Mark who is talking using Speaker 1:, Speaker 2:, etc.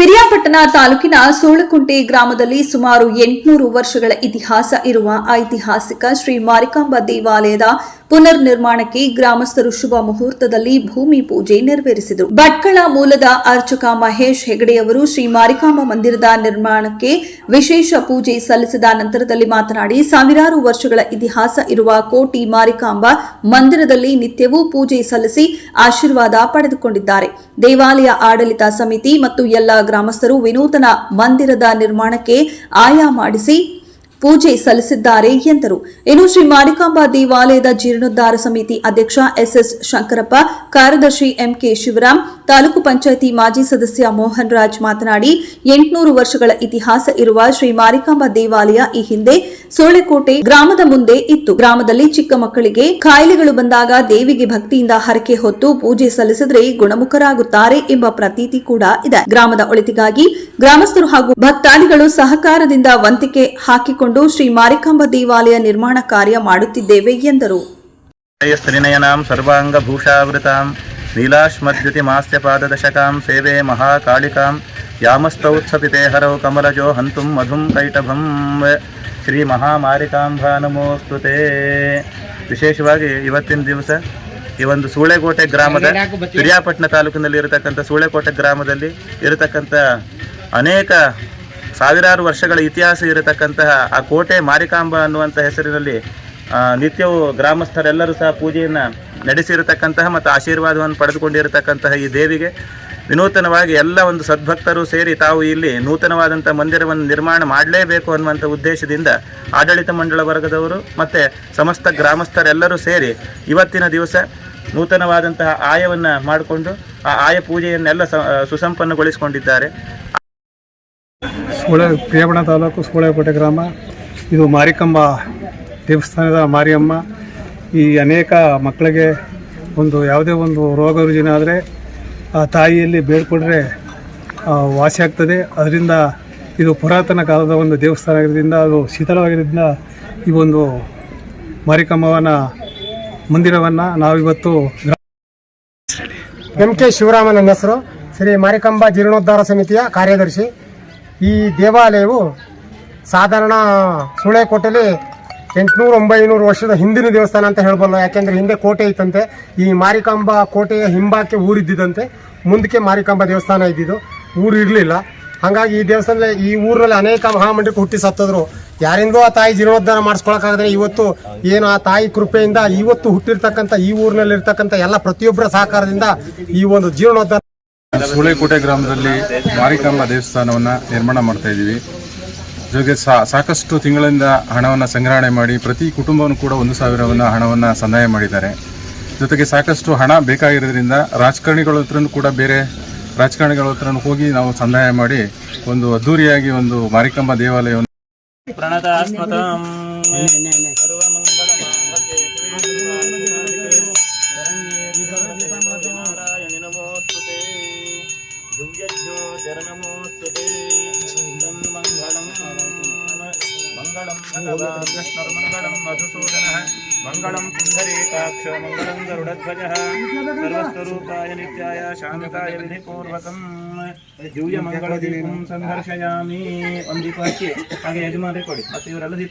Speaker 1: ಪಿರಿಯಾಪಟ್ಟಣ ತಾಲೂಕಿನ ಸೋಳಕುಂಟೆ ಗ್ರಾಮದಲ್ಲಿ ಸುಮಾರು ಎಂಟುನೂರು ವರ್ಷಗಳ ಇತಿಹಾಸ ಇರುವ ಐತಿಹಾಸಿಕ ಶ್ರೀ ಮಾರಿಕಾಂಬಾ ದೇವಾಲಯದ ಪುನರ್ ನಿರ್ಮಾಣಕ್ಕೆ ಗ್ರಾಮಸ್ಥರು ಶುಭ ಮುಹೂರ್ತದಲ್ಲಿ ಭೂಮಿ ಪೂಜೆ ನೆರವೇರಿಸಿದರು. ಭಟ್ಕಳ ಮೂಲದ ಅರ್ಚಕ ಮಹೇಶ್ ಹೆಗಡೆಯವರು ಶ್ರೀ ಮಾರಿಕಾಂಬ ಮಂದಿರದ ನಿರ್ಮಾಣಕ್ಕೆ ವಿಶೇಷ ಪೂಜೆ ಸಲ್ಲಿಸಿದ ನಂತರದಲ್ಲಿ ಮಾತನಾಡಿ, ಸಾವಿರಾರು ವರ್ಷಗಳ ಇತಿಹಾಸ ಇರುವ ಕೋಟಿ ಮಾರಿಕಾಂಬ ಮಂದಿರದಲ್ಲಿ ನಿತ್ಯವೂ ಪೂಜೆ ಸಲ್ಲಿಸಿ ಆಶೀರ್ವಾದ ಪಡೆದುಕೊಂಡಿದ್ದಾರೆ. ದೇವಾಲಯ ಆಡಳಿತ ಸಮಿತಿ ಮತ್ತು ಎಲ್ಲ ಗ್ರಾಮಸ್ಥರು ವಿನೂತನ ಮಂದಿರದ ನಿರ್ಮಾಣಕ್ಕೆ ಆಯಾ ಮಾಡಿಸಿ ಪೂಜೆ ಸಲ್ಲಿಸಿದ್ದಾರೆ ಎಂದರು. ಇನ್ನು ಶ್ರೀ ಮಾರಿಕಾಂಬಾ ದೇವಾಲಯದ ಜೀರ್ಣೋದ್ಧಾರ ಸಮಿತಿ ಅಧ್ಯಕ್ಷ ಎಸ್ಎಸ್ ಶಂಕರಪ್ಪ, ಕಾರ್ಯದರ್ಶಿ ಎಂಕೆ ಶಿವರಾಮ್, ತಾಲೂಕು ಪಂಚಾಯಿತಿ ಮಾಜಿ ಸದಸ್ಯ ಮೋಹನ್ ರಾಜ್ ಮಾತನಾಡಿ, ಎಂಟುನೂರು ವರ್ಷಗಳ ಇತಿಹಾಸ ಇರುವ ಶ್ರೀ ಮಾರಿಕಾಂಬಾ ದೇವಾಲಯ ಈ ಹಿಂದೆ ಸೋಳೆಕೋಟೆ ಗ್ರಾಮದ ಮುಂದೆ ಇತ್ತು. ಗ್ರಾಮದಲ್ಲಿ ಚಿಕ್ಕ ಮಕ್ಕಳಿಗೆ ಕಾಯಿಲೆಗಳು ಬಂದಾಗ ದೇವಿಗೆ ಭಕ್ತಿಯಿಂದ ಹರಕೆ ಹೊತ್ತು ಪೂಜೆ ಸಲ್ಲಿಸಿದ್ರೆ ಗುಣಮುಖರಾಗುತ್ತಾರೆ ಎಂಬ ಪ್ರತೀತಿ ಕೂಡ ಇದೆ. ಗ್ರಾಮದ ಒಳಿತಿಗಾಗಿ ಗ್ರಾಮಸ್ಥರು ಹಾಗೂ ಭಕ್ತಾದಿಗಳು ಸಹಕಾರದಿಂದ ವಂತಿಕೆ ಹಾಕಿಕೊಂಡು ಶ್ರೀ ಮಾರಿಕಾಂಬ ದೇವಾಲಯ ನಿರ್ಮಾಣ ಕಾರ್ಯ ಮಾಡುತ್ತಿದ್ದೇವೆ ಎಂದರು.
Speaker 2: ಸರ್ವಾಂಗಭೂಷಾವೃತಾಂ ದಶಕಾಂ ಸೇವೆ ಮಹಾಕಾಳಿಕಾಂ ಯಾಮಸ್ತೌತ್ಸಪಿತೆ ಹರೌ ಕಮಲಜೋ ಹಂತುಂ ಮಧುಂ ಕೈಟಭಂ ಶ್ರೀ ಮಹಾಮಾರಿಕಾಂಬಾ ನಮೋಸ್ತುತೆ ವಿಶೇಷವಾಗಿ ಇವತ್ತಿನ ದಿವಸ ಈ ಒಂದು ಸೂಳೆಕೋಟೆ ಗ್ರಾಮದ ಪಿರಿಯಾಪಟ್ಟಣ ತಾಲೂಕಿನಲ್ಲಿ ಇರತಕ್ಕಂಥ ಸೂಳೆಕೋಟೆ ಗ್ರಾಮದಲ್ಲಿ ಇರತಕ್ಕಂಥ ಅನೇಕ ಸಾವಿರಾರು ವರ್ಷಗಳ ಇತಿಹಾಸ ಇರತಕ್ಕಂತಹ ಆ ಕೋಟೆ ಮಾರಿಕಾಂಬ ಅನ್ನುವಂಥ ಹೆಸರಿನಲ್ಲಿ ನಿತ್ಯವೂ ಗ್ರಾಮಸ್ಥರೆಲ್ಲರೂ ಸಹ ಪೂಜೆಯನ್ನು ನಡೆಸಿರತಕ್ಕಂತಹ ಮತ್ತು ಆಶೀರ್ವಾದವನ್ನು ಪಡೆದುಕೊಂಡಿರತಕ್ಕಂತಹ ಈ ದೇವಿಗೆ ವಿನೂತನವಾಗಿ ಎಲ್ಲ ಒಂದು ಸದ್ಭಕ್ತರು ಸೇರಿ ತಾವು ಇಲ್ಲಿ ನೂತನವಾದಂಥ ಮಂದಿರವನ್ನು ನಿರ್ಮಾಣ ಮಾಡಲೇಬೇಕು ಅನ್ನುವಂಥ ಉದ್ದೇಶದಿಂದ ಆಡಳಿತ ಮಂಡಳ ವರ್ಗದವರು ಮತ್ತು ಸಮಸ್ತ ಗ್ರಾಮಸ್ಥರೆಲ್ಲರೂ ಸೇರಿ ಇವತ್ತಿನ ದಿವಸ ನೂತನವಾದಂತಹ ಆಯವನ್ನು ಮಾಡಿಕೊಂಡು ಆ ಆಯ ಪೂಜೆಯನ್ನೆಲ್ಲ ಸುಸಂಪನ್ನಗೊಳಿಸಿಕೊಂಡಿದ್ದಾರೆ.
Speaker 3: ಸೂಳೆ ಪ್ರಿಯಪಣ ತಾಲೂಕು ಸೂಳೆಕೋಟೆ ಗ್ರಾಮ. ಇದು ಮಾರಿಕಂಬ ದೇವಸ್ಥಾನದ ಮಾರಿಯಮ್ಮ. ಈ ಅನೇಕ ಮಕ್ಕಳಿಗೆ ಒಂದು ಯಾವುದೇ ಒಂದು ರೋಗ ರುಜಿನ ಆದರೆ ಆ ತಾಯಿಯಲ್ಲಿ ಬೇಡ್ಕೊಂಡ್ರೆ ವಾಸಿ ಆಗ್ತದೆ. ಅದರಿಂದ ಇದು ಪುರಾತನ ಕಾಲದ ಒಂದು ದೇವಸ್ಥಾನ ಆಗಿರೋದ್ರಿಂದ, ಅದು ಶೀತಲವಾಗಿರೋದ್ರಿಂದ ಈ ಒಂದು ಮಾರಿಕಮ್ಮವನ ಮಂದಿರವನ್ನು ನಾವಿವತ್ತು
Speaker 4: ಎಂ ಕೆ ಶಿವರಾಮನ ಹೆಸರು. ಶ್ರೀ ಮಾರಿಕಂಬ ಜೀರ್ಣೋದ್ಧಾರ ಸಮಿತಿಯ ಕಾರ್ಯದರ್ಶಿ. ಈ ದೇವಾಲಯವು ಸಾಧಾರಣ ಸುಳೆಕೋಟೆಯಲ್ಲಿ ಎಂಟುನೂರು ಒಂಬೈನೂರು ವರ್ಷದ ಹಿಂದಿನ ದೇವಸ್ಥಾನ ಅಂತ ಹೇಳ್ಬಲ್ಲ ಯಾಕೆಂದರೆ ಹಿಂದೆ ಕೋಟೆ ಇತ್ತಂತೆ ಈ ಮಾರಿಕಾಂಬ ಕೋಟೆಯ ಹಿಂಬಾಕೆ ಊರಿದ್ದಿದಂತೆ ಮುಂದಕ್ಕೆ ಮಾರಿಕಾಂಬ ದೇವಸ್ಥಾನ ಇದ್ದಿದ್ದು. ಊರು ಇರಲಿಲ್ಲ. ಹಾಗಾಗಿ ಈ ದೇವಸ್ಥಾನದಲ್ಲಿ ಈ ಊರಲ್ಲಿ ಅನೇಕ ಮಹಾಮಂಡಕ್ಕೆ ಹುಟ್ಟಿ ಸತ್ತದ್ರು. ಯಾರಿಂದೋ ಆ ತಾಯಿ ಜೀರ್ಣೋದ್ಧಾರ ಮಾಡಿಸ್ಕೊಳಕ್ಕಾಗದ್ರೆ ಇವತ್ತು ಏನು ಆ ತಾಯಿ ಕೃಪೆಯಿಂದ ಇವತ್ತು ಹುಟ್ಟಿರ್ತಕ್ಕಂಥ ಈ ಊರಿನಲ್ಲಿರ್ತಕ್ಕಂಥ ಎಲ್ಲ ಪ್ರತಿಯೊಬ್ಬರ ಸಹಕಾರದಿಂದ ಈ ಒಂದು ಜೀರ್ಣೋದ್ಧಾರ
Speaker 5: ಸೂಳೆಕೋಟೆ ಗ್ರಾಮದಲ್ಲಿ ಮಾರಿಕಾಂಬ ದೇವಸ್ಥಾನವನ್ನು ನಿರ್ಮಾಣ ಮಾಡ್ತಾ ಇದ್ದೀವಿ. ಜೊತೆಗೆ ಸಾ ಸಾಕಷ್ಟು ತಿಂಗಳಿಂದ ಹಣವನ್ನು ಸಂಗ್ರಹಣೆ ಮಾಡಿ ಪ್ರತಿ ಕುಟುಂಬವನ್ನು ಕೂಡ ಒಂದು ಸಾವಿರವನ್ನು ಹಣವನ್ನು ಸಂದಾಯ ಮಾಡಿದ್ದಾರೆ. ಜೊತೆಗೆ ಸಾಕಷ್ಟು ಹಣ ಬೇಕಾಗಿರೋದ್ರಿಂದ ರಾಜಕಾರಣಿಗಳ ಹತ್ರನೂ ಕೂಡ ಬೇರೆ ರಾಜಕಾರಣಿಗಳ ಹತ್ರನೂ ಹೋಗಿ ನಾವು ಸಂದಾಯ ಮಾಡಿ ಒಂದು ಅದ್ದೂರಿಯಾಗಿ ಒಂದು ಮಾರಿಕಾಂಬ ದೇವಾಲಯವನ್ನು
Speaker 2: ಪ್ರಣತಾಸ್ಮತಾಂ ಮಂಗಳಂ ಮಧುಸೂದನಃ ಮಂಗಳಂ ಪುಂಡರೀಕಾಕ್ಷ ಮಂಗಳಂ ಗರುಡಧ್ವಜಃ ಸರ್ವಸ್ವರೂಪಾಯ ನಿತ್ಯಾಯ ಶಾಂತಾಯ ವಿಧಿಪೂರ್ವಕಂ ದಿವ್ಯ ಮಂಗಳ ದೀಪಂ ಸಂದರ್ಶಯಾಮಿ ಒಂದು ದೀಪ ಹಚ್ಚಿ ಹಾಗೆ ಯಜಮಾನರಿಗೆ ಕೊಡಿ ಮತ್ತೆ ಇವರೆಲ್ಲ ದೀಪ